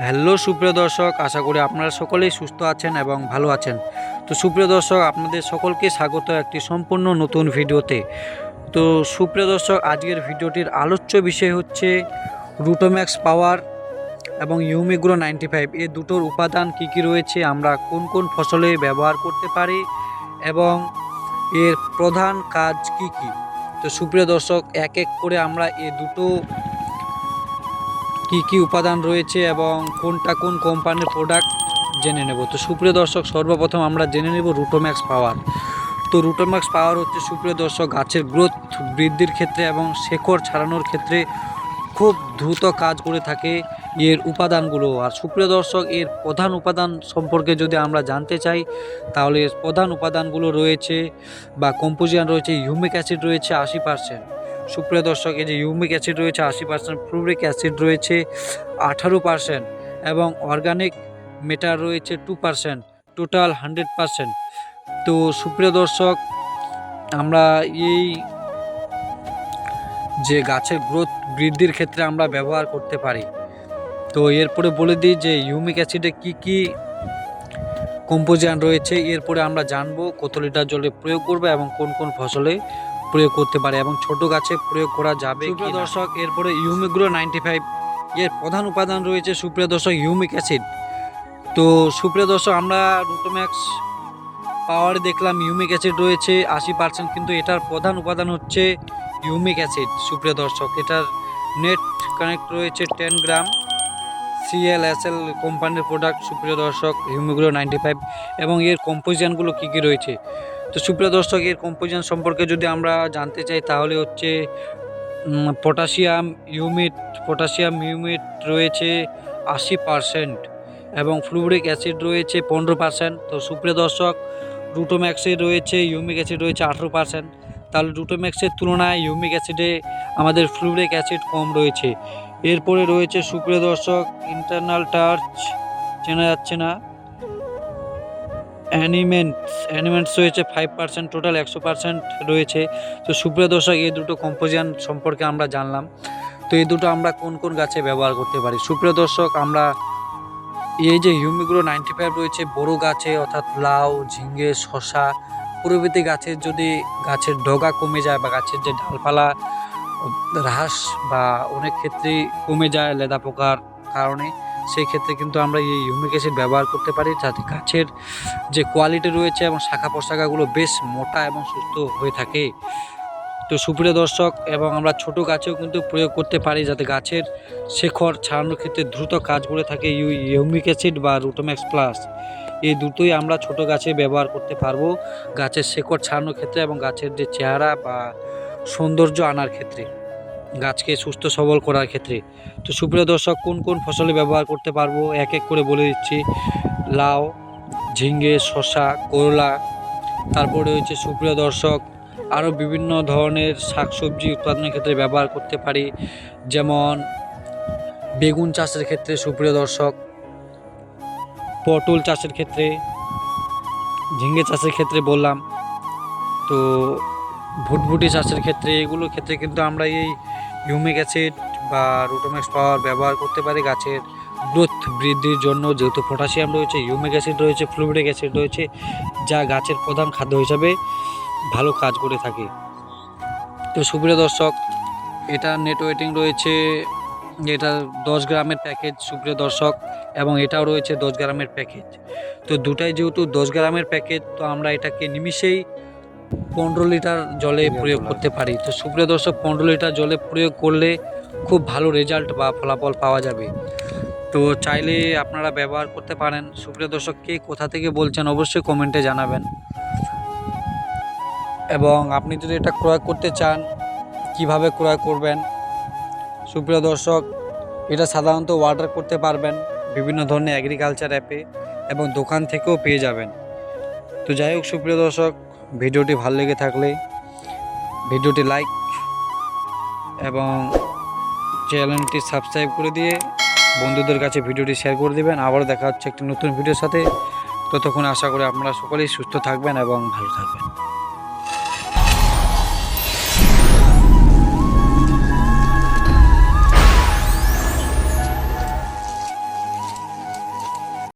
Hello সুপ্রিয় দর্শক, আশা করি আপনারা সকলেই সুস্থ আছেন এবং ভালো আছেন। তো সুপ্রিয় দর্শক, আপনাদের সকলকে স্বাগত একটি সম্পূর্ণ নতুন ভিডিওতে। তো সুপ্রিয় দর্শক, আজকের ভিডিওটির আলোচ্য বিষয় হচ্ছে রুটোম্যাক্স পাওয়ার এবং ইউমিগ্রো নাইনটি ফাইভ। এ দুটোর উপাদান কি কি রয়েছে, আমরা কোন কোন ফসলে ব্যবহার করতে পারি এবং এর প্রধান কাজ কি কি? তো সুপ্রিয় দর্শক, এক এক করে আমরা এ দুটো কি কি উপাদান রয়েছে এবং কোনটা কোন কোম্পানির প্রোডাক্ট জেনে নেব। তো সুপ্রিয় দর্শক, সর্বপ্রথম আমরা জেনে নেব রুটোম্যাক্স পাওয়ার তো রুটোম্যাক্স পাওয়ার হচ্ছে সুপ্রিয় দর্শক, গাছের গ্রোথ বৃদ্ধির ক্ষেত্রে এবং শেকড় ছাড়ানোর ক্ষেত্রে খুব দ্রুত কাজ করে থাকে এর উপাদানগুলো। আর সুপ্রিয় দর্শক, এর প্রধান উপাদান সম্পর্কে যদি আমরা জানতে চাই, তাহলে এর প্রধান উপাদানগুলো রয়েছে বা কম্পোজিশন রয়েছে হিউমিক অ্যাসিড রয়েছে আশি পার্সেন্ট সুপ্রিয় দর্শক, এই যে ইউমিক অ্যাসিড রয়েছে, আশি পার্সেন্ট ফ্লুরিক অ্যাসিড রয়েছে আঠারো পার্সেন্ট এবং অর্গানিক মেটার রয়েছে two percent total hundred percent তো সুপ্রিয় দর্শক, আমরা এই যে গাছের গ্রোথ বৃদ্ধির ক্ষেত্রে আমরা ব্যবহার করতে পারি। তো এরপরে বলে দিই যে ইউমিক অ্যাসিডে কি কি কম্পোজিশন রয়েছে, এরপরে আমরা জানব কত লিটার জলে প্রয়োগ করবে এবং কোন কোন ফসলে প্রয়োগ করতে পারে এবং ছোট গাছে প্রয়োগ করা যাবে সুপ্রিয় দর্শক এরপরে ইউমিগ্রো নাইনটি ফাইভ এর প্রধান উপাদান রয়েছে সুপ্রিয় দর্শক ইউমিক অ্যাসিড। তো সুপ্রিয় দর্শক আমরা রুটোম্যাক্স পাওয়ারে দেখলাম ইউমিক অ্যাসিড রয়েছে আশি পার্সেন্ট কিন্তু এটার প্রধান উপাদান হচ্ছে ইউমিক অ্যাসিড সুপ্রিয় দর্শক। এটার নেট কানেক্ট রয়েছে ten gram CL S L কোম্পানির প্রোডাক্ট সুপ্রিয় দর্শক হিউমিগ্রো নাইনটি ফাইভ। এবং এর কম্পোজিশনগুলো কী কী রয়েছে? তো সুপ্রিয় দর্শক, এর কম্পোজিশন সম্পর্কে যদি আমরা জানতে চাই, তাহলে হচ্ছে পটাশিয়াম ইউমিট পটাশিয়াম ইউমিট রয়েছে আশি পারসেন্ট এবং ফ্লুরিক অ্যাসিড রয়েছে পনেরো পার্সেন্ট তো সুপ্রিয় দর্শক রুটোম্যাক্সে রয়েছে ইউমিক অ্যাসিড রয়েছে আঠেরো পার্সেন্ট তাহলে রুটোম্যাক্সের তুলনায় ইউমিক অ্যাসিডে আমাদের ফ্লুরিক অ্যাসিড কম রয়েছে। এরপরে রয়েছে, সুপ্রিয় দর্শক ইন্টারনাল টার্চ চেনা যাচ্ছে না। অ্যানিমেন্টস অ্যানিমেন্টস রয়েছে ফাইভ পার্সেন্ট টোটাল একশো পার্সেন্ট রয়েছে। তো সুপ্রিয় দর্শক, এই দুটো কম্পোজিশন সম্পর্কে আমরা জানলাম। তো এই দুটো আমরা কোন কোন গাছে ব্যবহার করতে পারি? সুপ্রিয় দর্শক, আমরা এই যে হিউমিগ্রো নাইনটি ফাইভ রয়েছে, বড়ো গাছে, অর্থাৎ লাউ, ঝিঙ্গে শশা প্রভৃতি গাছের যদি গাছের ডগা কমে যায় বা গাছের যে ডালপালা হ্রাস বা অনেক ক্ষেত্রেই কমে যায় লেদা পোকার কারণে সেই ক্ষেত্রে কিন্তু আমরা এই ইউমিক অ্যাসিড ব্যবহার করতে পারি, যাতে গাছের যে কোয়ালিটি রয়েছে এবং শাখা পোশাকাগুলো বেশ মোটা এবং সুস্থ হয়ে থাকে। তো সুপ্রিয় দর্শক, এবং আমরা ছোট গাছেও কিন্তু প্রয়োগ করতে পারি, যাতে গাছের শেখর ছাড়ানোর ক্ষেত্রে দ্রুত কাজ করে থাকে ইউ ইউমিক অ্যাসিড বা রুটোম্যাক্স প্লাস এই দুটোই আমরা ছোট গাছে ব্যবহার করতে পারব গাছের শেকড় ছাড়ানোর ক্ষেত্রে এবং গাছের যে চেহারা বা সৌন্দর্য আনার ক্ষেত্রে। গাছকে সুস্থ সবল করার ক্ষেত্রে। তো সুপ্রিয় দর্শক, কোন কোন ফসলে ব্যবহার করতে পারব? এক এক করে বলে দিচ্ছি। লাউ, ঝিঙ্গে, শসা, করলা, তারপরে হচ্ছে সুপ্রিয় দর্শক আরও বিভিন্ন ধরনের শাকসবজি উৎপাদনের ক্ষেত্রে ব্যবহার করতে পারি। যেমন বেগুন চাষের ক্ষেত্রে সুপ্রিয় দর্শক, পটল চাষের ক্ষেত্রে, ঝিঙ্গে চাষের ক্ষেত্রে বললাম। তো ভুটভুটি চাষের ক্ষেত্রে এগুলোর ক্ষেত্রে কিন্তু আমরা এই হিউমিক অ্যাসিড বা রুটোম্যাক্স পাওয়ার ব্যবহার করতে পারি গাছের গ্রোথ বৃদ্ধির জন্য। যেহেতু পটাশিয়াম রয়েছে হিউমিক অ্যাসিড রয়েছে ফ্লুরিক অ্যাসিড রয়েছে, যা গাছের প্রধান খাদ্য হিসাবে ভালো কাজ করে থাকে। তো সুপ্রিয় দর্শক, এটা নেট ওয়েটিং রয়েছে, এটা দশ গ্রামের প্যাকেজ সুপ্রিয় দর্শক, এবং এটাও রয়েছে দশ গ্রামের প্যাকেজ তো দুটাই যেহেতু দশ গ্রামের প্যাকেজ তো আমরা এটাকে নিমিষেই পনেরো লিটার জলে প্রয়োগ করতে পারি। তো সুপ্রিয় দর্শক, পনেরো লিটার জলে প্রয়োগ করলে খুব ভালো রেজাল্ট বা ফলাফল পাওয়া যাবে। তো চাইলে আপনারা ব্যবহার করতে পারেন। সুপ্রিয় দর্শক, কে কোথা থেকে বলছেন অবশ্যই কমেন্টে জানাবেন। এবং আপনি যদি এটা ক্রয় করতে চান, কীভাবে ক্রয় করবেন? সুপ্রিয় দর্শক, এটা সাধারণত অর্ডার করতে পারবেন বিভিন্ন ধরনের অ্যাগ্রিকালচার অ্যাপে এবং দোকান থেকেও পেয়ে যাবেন। তো যাই হোক, সুপ্রিয় দর্শক ভিডিওটি ভালো লেগে থাকলে ভিডিওটি লাইক এবং চ্যানেলটি সাবস্ক্রাইব করে দিয়ে বন্ধুদের কাছে ভিডিওটি শেয়ার করে দেবেন। আবারও দেখা হচ্ছে একটি নতুন ভিডিওর সাথে। ততক্ষণ আশা করি আপনারা সকলেই সুস্থ থাকবেন এবং ভালো থাকবেন।